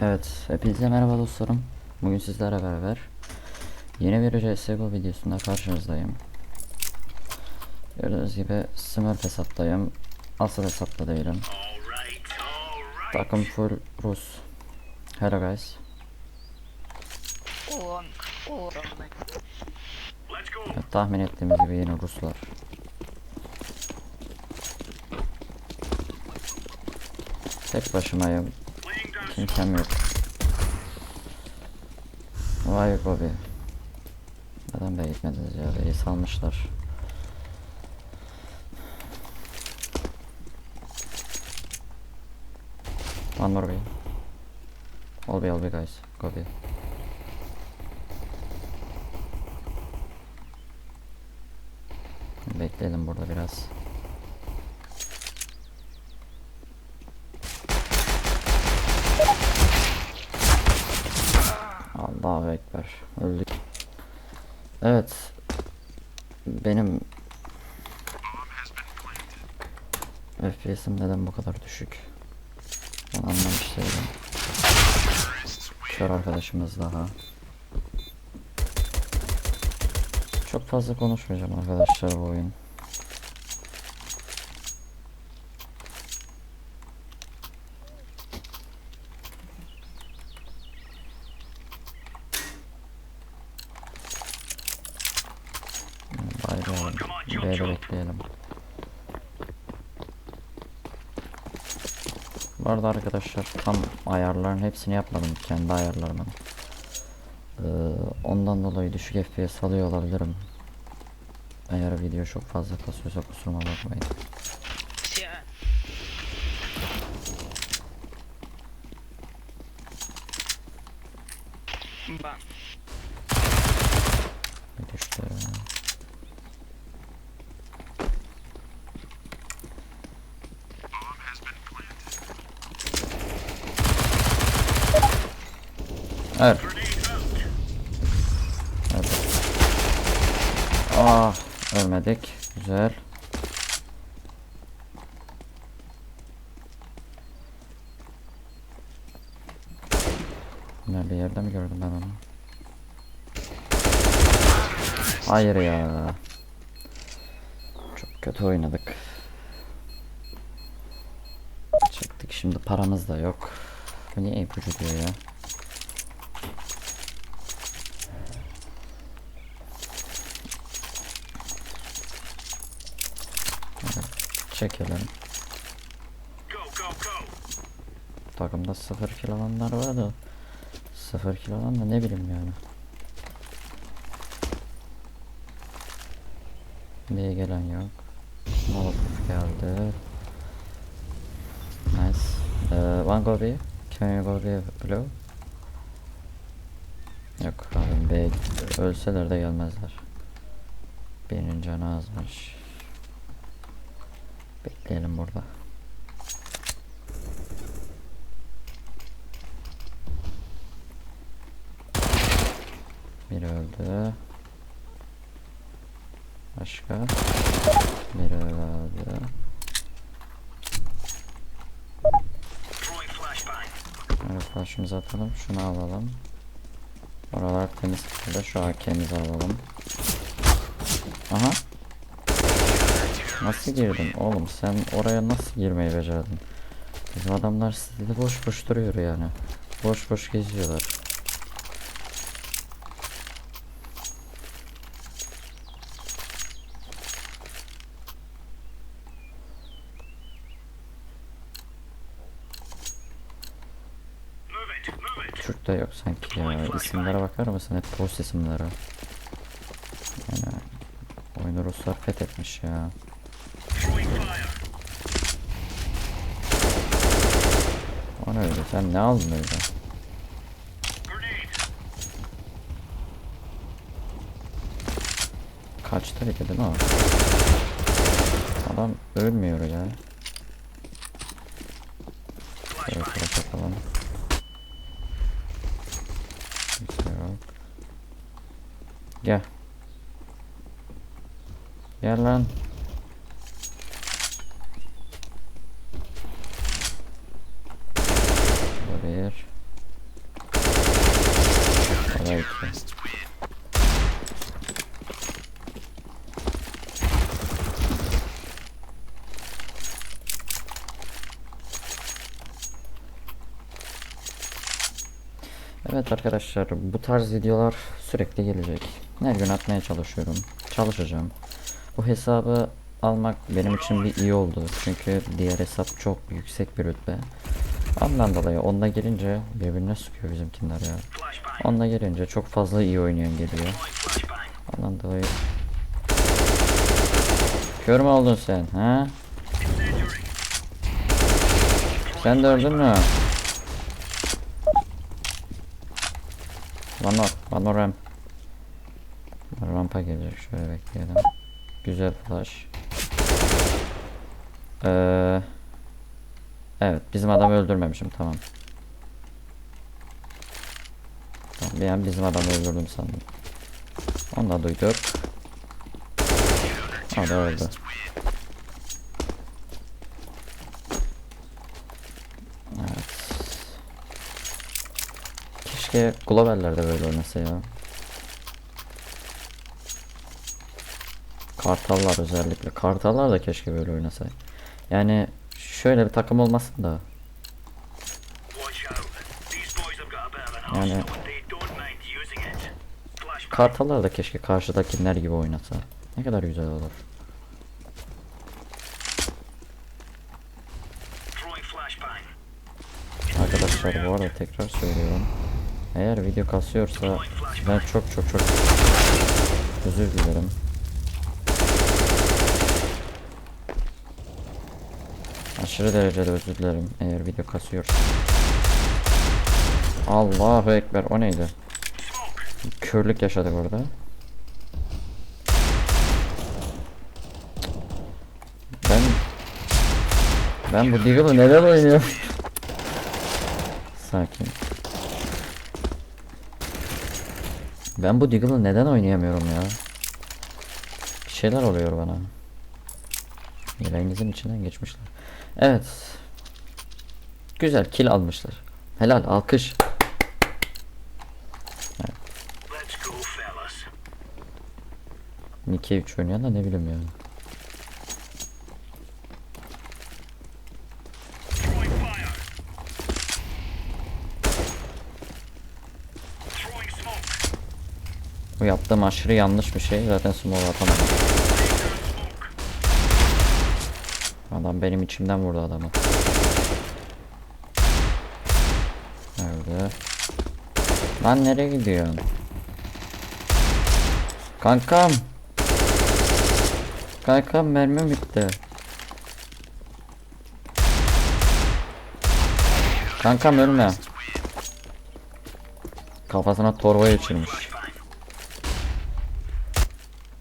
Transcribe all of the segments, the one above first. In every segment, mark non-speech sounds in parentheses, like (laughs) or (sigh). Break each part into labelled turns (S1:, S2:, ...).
S1: Evet, hepinize merhaba dostlarım. Bugün sizlerle beraber yeni bir CSGO videosunda karşınızdayım. Gördüğünüz gibi Smurf hesaptayım. Asıl hesapta değilim. Takım full Rus. Hello guys. Evet, tahmin ettiğimiz gibi yine Ruslar. Tek başımayım. Kimsem yok. Vay Bobby. Neden B'ye gitmediniz ya? B'yi salmışlar. One more B. All B, all B guys. Go. Bekleyelim burada biraz. Allahu Ekber. Öldük. Evet. Benim FPS'im neden bu kadar düşük? Onu anlamış değilim. Kör arkadaşımız daha. Çok fazla konuşmayacağım arkadaşlar bu oyun. Baylayalım. B'de bekleyelim. Bu arada arkadaşlar tam ayarların hepsini yapmadım kendi ayarlarımın. Ee, ondan dolayı düşük FPS alıyor olabilirim. Eğer video çok fazla kasıyorsa kusuruma bakmayın.
S2: Ya. Bak.
S1: Bir düştü. Evet. Evet. Aa, ölmedik. Güzel. Ne bir yerde mi gördüm ben onu? Hayır ya. Çok kötü oynadık. Çektik şimdi paramız da yok. Niye ipucu diyor ya? Evet, Çekelim. Takımda sıfır kill alanlar var da sıfır kill alan da ne bileyim yani. Niye gelen yok? Molotov geldi. Nice. Uh, one go B. Can you go B blue? Yok abi B ölseler de gelmezler. Birinin canı azmış. Bekleyelim burada. Biri öldü. Başka? Biri öldü. Evet flash'ımızı atalım. Şunu alalım. Oralar temiz. Şu AK'mizi alalım. Aha. Nasıl girdin oğlum? Sen oraya nasıl girmeyi becerdin? Bizim adamlar sitede boş boş duruyor yani. Boş boş geziyorlar. Türk'te yok sanki ya. İsimlere bakar mısın? Hep post isimleri. Yani oyunu Ruslar fethetmiş ya. Ne öyle? Sen ne aldın öyle? Kaçtı bir değil o? Adam ölmüyor ya. Evet, bakalım. Kimse yok. Gel. Gel lan. Bu bir. şey. Evet arkadaşlar bu tarz videolar sürekli gelecek. Her gün atmaya çalışıyorum. Çalışacağım. Bu hesabı almak benim için bir iyi oldu. Çünkü diğer hesap çok yüksek bir rütbe. Ondan dolayı onda gelince birbirine sıkıyor bizimkiler ya. Onda gelince çok fazla iyi oynayan geliyor. Ondan dolayı Kör mü oldun sen ha? Sen de öldün mü? One more, one more ramp. Rampa gelecek şöyle bekleyelim. Güzel flash. Ee, evet bizim adamı öldürmemişim tamam. Tamam bir an bizim adamı öldürdüm sandım. Onu da duyduk. O da öldü. Evet. Keşke globallerde böyle oynasa ya. Kartallar özellikle. Kartallar da keşke böyle oynasa. Yani şöyle bir takım olmasın da. Yani Kartallar da keşke karşıdakiler gibi oynasa. Ne kadar güzel olur. Arkadaşlar bu arada tekrar söylüyorum. Eğer video kasıyorsa ben çok çok çok özür dilerim. Aşırı derecede özür dilerim eğer video kasıyorsa. Allahu Ekber o neydi? Körlük yaşadık orada. Ben ben bu Deagle'ı neden oynuyorum? Sakin. Ben bu Deagle'ı neden oynayamıyorum ya? Bir şeyler oluyor bana. Yüreğinizin içinden geçmişler. Evet. Güzel kill almışlar. Helal alkış. Nick'e 3 oynayan da ne bileyim yani. Bu yaptığım aşırı yanlış bir şey. Zaten smoke atamadım. Adam benim içimden vurdu adamı. Nerede? Lan nereye gidiyorsun? Kankam. Kankam mermi bitti. Kankam ölme. Kafasına torba geçirmiş.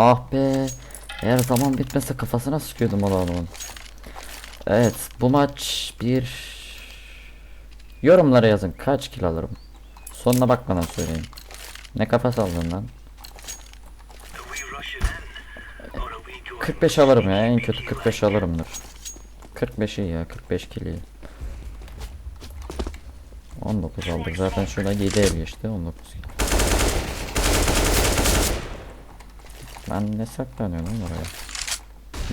S1: Ah be. Eğer zaman bitmese kafasına sıkıyordum o adamın. Evet bu maç bir Yorumlara yazın kaç kill alırım. Sonuna bakmadan söyleyin. Ne kafa saldın lan? 45 alırım ya en kötü 45 alırımdır. 45 iyi ya 45 kill iyi. 19 aldık zaten şurada 7 ev geçti 19 kill. Ben ne saklanıyorum oraya?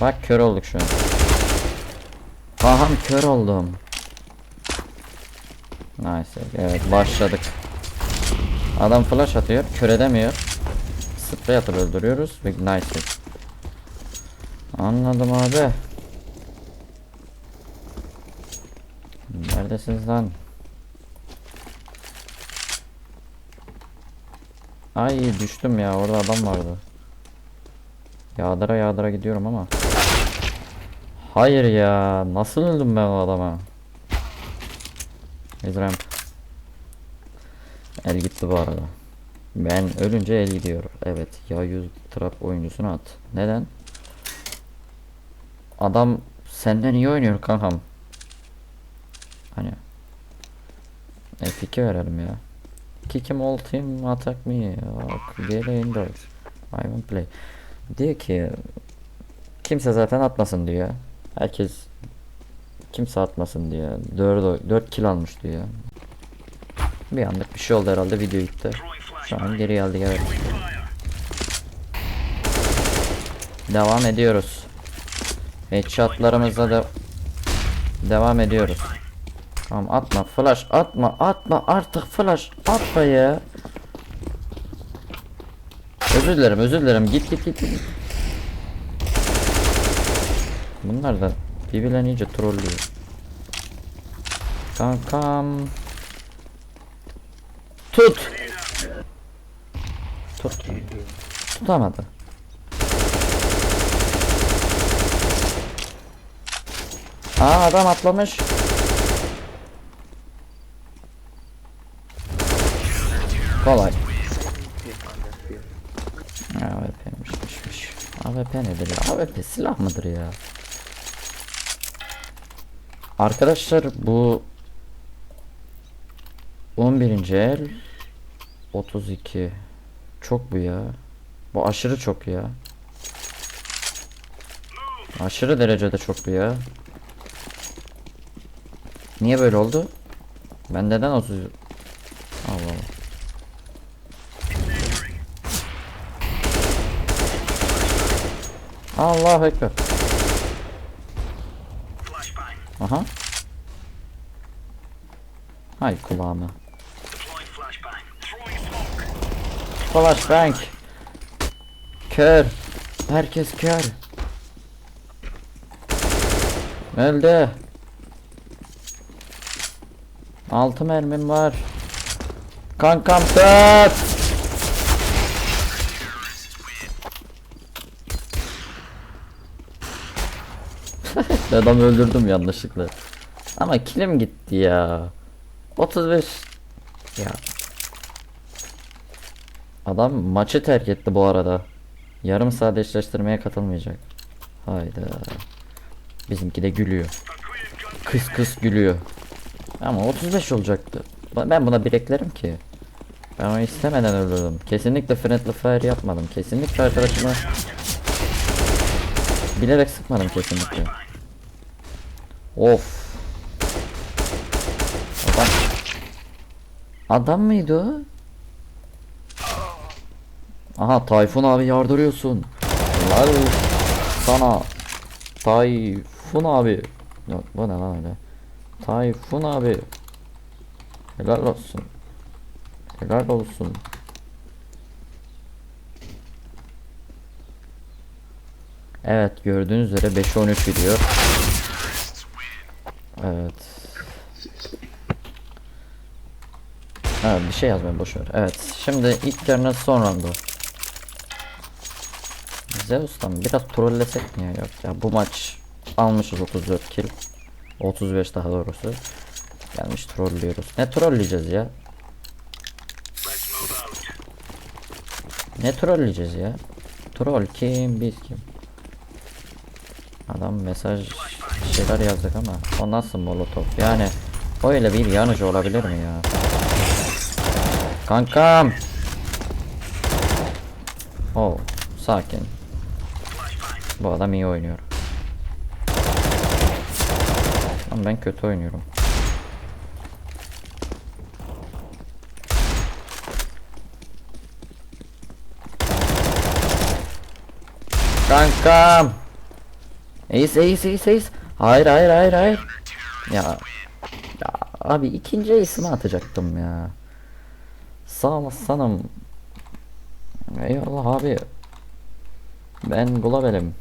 S1: Bak kör olduk şu an. Aham kör oldum. Nice. Evet başladık. Adam flash atıyor. Kör edemiyor. Sprey atıp öldürüyoruz. Ve nice. Anladım abi. Neredesiniz lan? Ay düştüm ya orada adam vardı. Yağdıra yağdıra gidiyorum ama. Hayır ya nasıl öldüm ben o adama? Ezrem. El gitti bu arada. Ben ölünce el gidiyor. Evet ya 100 trap oyuncusunu at. Neden? Adam senden iyi oynuyor kankam. Hani F2 verelim ya. Kick him all team attack me. Gele indoors. I won't play. Diyor ki kimse zaten atmasın diyor. Herkes kimse atmasın diyor. 4 4 kill almış diyor. Bir anlık bir şey oldu herhalde video gitti. Şu an geri geldik evet. Devam ediyoruz. Headshotlarımızla da devam ediyoruz. Tamam atma flash atma atma artık flash atma ya. Özür dilerim özür dilerim git git git. Bunlar da birbirlerini iyice trollüyor. Kankam. Tut. Tut. Tutamadı. Aa adam atlamış. Kolay. AWP'mişmiş. AWP nedir ya? AWP silah mıdır ya? Arkadaşlar bu 11. el 32 çok bu ya. Bu aşırı çok ya. Aşırı derecede çok bu ya. Niye böyle oldu? Ben neden 30 Allah Allah. Allahu ekber. Aha. Hay kulağıma. Flashbang. Kör. Herkes kör. Öldü. Altı mermim var. Kankam tut. Adamı öldürdüm yanlışlıkla. Ama kilim gitti ya. 35 ya. Adam maçı terk etti bu arada. Yarım saat eşleştirmeye katılmayacak. Hayda. Bizimki de gülüyor. Kıs kıs gülüyor. Ama 35 olacaktı. Ben buna bir eklerim ki. Ben onu istemeden öldürdüm. Kesinlikle friendly fire yapmadım. Kesinlikle arkadaşıma bilerek sıkmadım kesinlikle. Of. Adam. Adam mıydı o? Aha Tayfun abi yardırıyorsun. Helal sana. Tayfun abi. Yok bu ne lan öyle. Tayfun abi. Helal olsun. Helal olsun. Evet gördüğünüz üzere 5'e 13 gidiyor. Evet. Evet bir şey yazmayın boşver. Evet şimdi ilk yarının son roundu. Zeus'tan biraz trollesek mi ya? Yok ya bu maç almışız 34 kill. 35 daha doğrusu. Gelmiş trollüyoruz. Ne trolleyeceğiz ya? Ne trolleyeceğiz ya? Troll kim biz kim? Adam mesaj şeyler yazdık ama o nasıl molotof yani öyle bir yanıcı olabilir mi ya kankam Oh sakin bu adam iyi oynuyor. Ama ben kötü oynuyorum. Kankam. Ace ace ace ace. Hayır hayır hayır hayır. Ya. Ya abi ikinci ace'imi atacaktım ya. Sağ olassanım. Eyvallah abi. Ben
S3: A.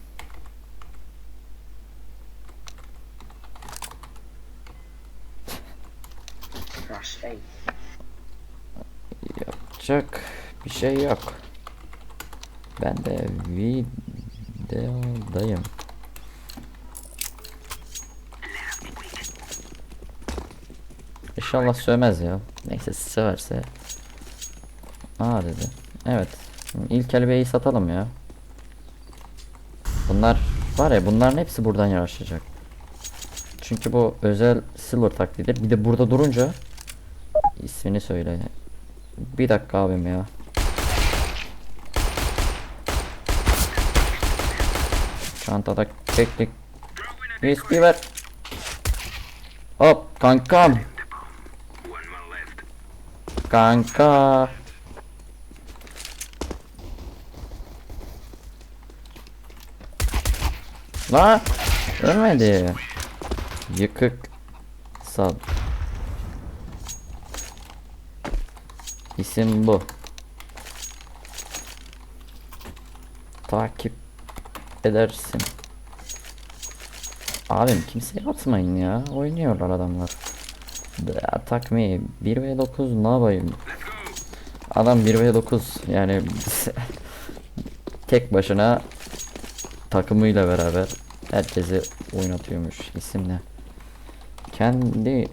S1: Yapacak bir şey yok. Ben de videodayım. İnşallah sövmez ya. Neyse severse. Aa dedi. Evet. İlk elbeyi satalım ya. Bunlar var ya bunların hepsi buradan yavaşlayacak. Çünkü bu özel silver taklidir. Bir de burada durunca ismini söyle. Bir dakika abim ya. Çantada keklik. Whisky ver. Hop kankam kanka. La ölmedi. Yıkık sal. İsim bu. Takip edersin. Abim kimseye atmayın ya. Oynuyorlar adamlar. Atak me. 1v9 ne yapayım? Adam 1v9 yani (laughs) tek başına takımıyla beraber herkesi oynatıyormuş. İsim ne? Kendi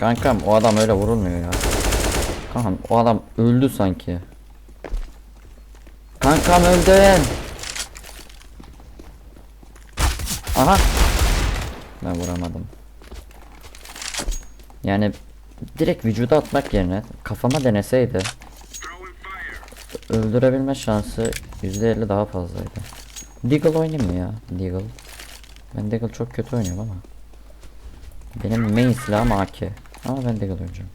S1: Kankam o adam öyle vurulmuyor ya. Kankam o adam öldü sanki. Kankam öldün. Aha. Ben vuramadım. Yani direkt vücuda atmak yerine kafama deneseydi öldürebilme şansı %50 daha fazlaydı. Deagle oynayayım mı ya? Deagle. Ben Deagle çok kötü oynuyorum ama. Benim main silahım AK. Ama ben Deagle oynayacağım.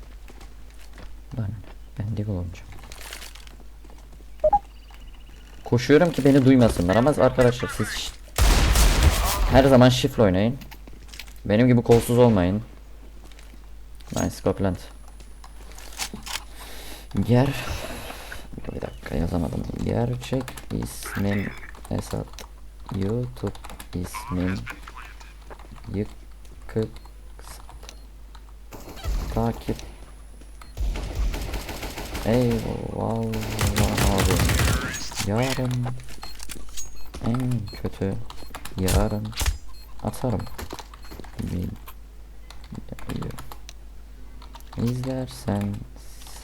S1: Ben, ben Deagle oynayacağım. Koşuyorum ki beni duymasınlar ama arkadaşlar siz her zaman şifre oynayın. Benim gibi kolsuz olmayın. Nice Scotland. Ger bir dakika yazamadım. Gerçek ismim Esat. YouTube ismim Yıkık Takip Eyvallah abi. Yarın en kötü yarın atarım. İzlersen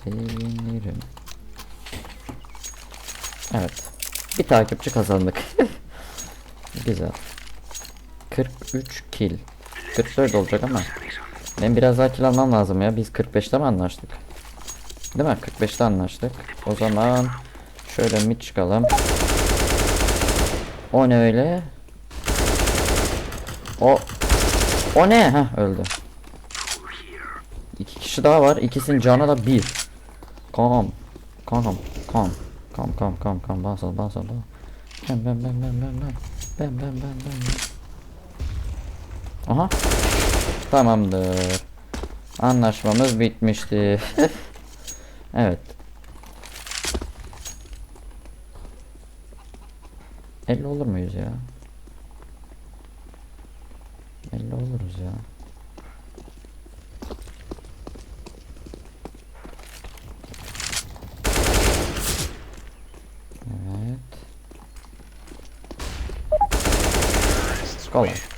S1: sevinirim. Evet. Bir takipçi kazandık. (laughs) Güzel. 43 kill. 44 olacak ama. Ben biraz daha kill almam lazım ya. Biz 45'te mi anlaştık? Değil mi? 45'te anlaştık. O zaman şöyle mid çıkalım. O ne öyle? O O ne? Heh öldü. İki kişi daha var. İkisinin canı da bir. Kam. Kam. Kam. Kam kam kam kam. Basal. basal. Ben ben ben ben ben ben. Ben ben ben ben. Aha. Tamamdır. Anlaşmamız bitmişti. (laughs) evet. 50 olur muyuz ya? 50 oluruz ya. Evet. Kolay.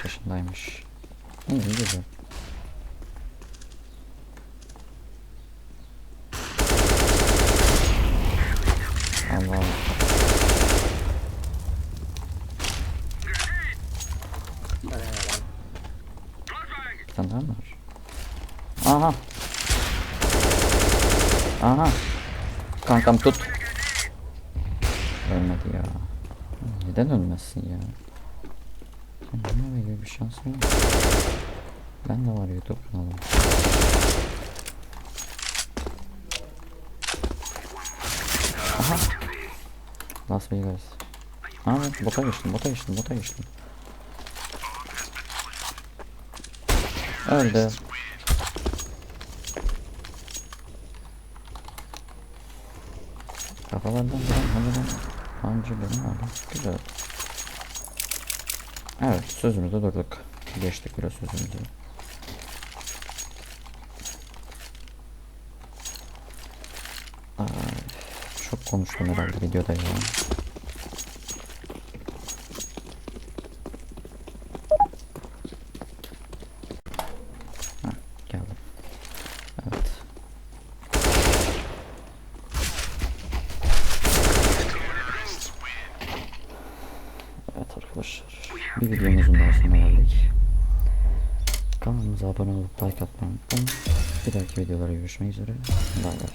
S1: 15 yaşındaymış. Hı, iyi güzel. Allah. Bir tane daha mı var? Aha. Aha. Kankam tut. Ölmedi ya. Neden ölmezsin ya? Ölmeme gibi bir şansım yok. Ben de var YouTube kanalım. Aha. Las Vegas. Aa, bota geçtim, bota geçtim, bota geçtim. Öldü. Kafalardan duran harbiden hancı benim abi. Güzel. Evet sözümüzde durduk. Geçtik biraz sözümüzü. Ay, çok konuştum herhalde videoda ya. Heh, geldim. Evet. Evet arkadaşlar. Bir videomuzun daha sonuna geldik. Unutmayın. Bir dahaki videolara görüşmek üzere. Bay bay.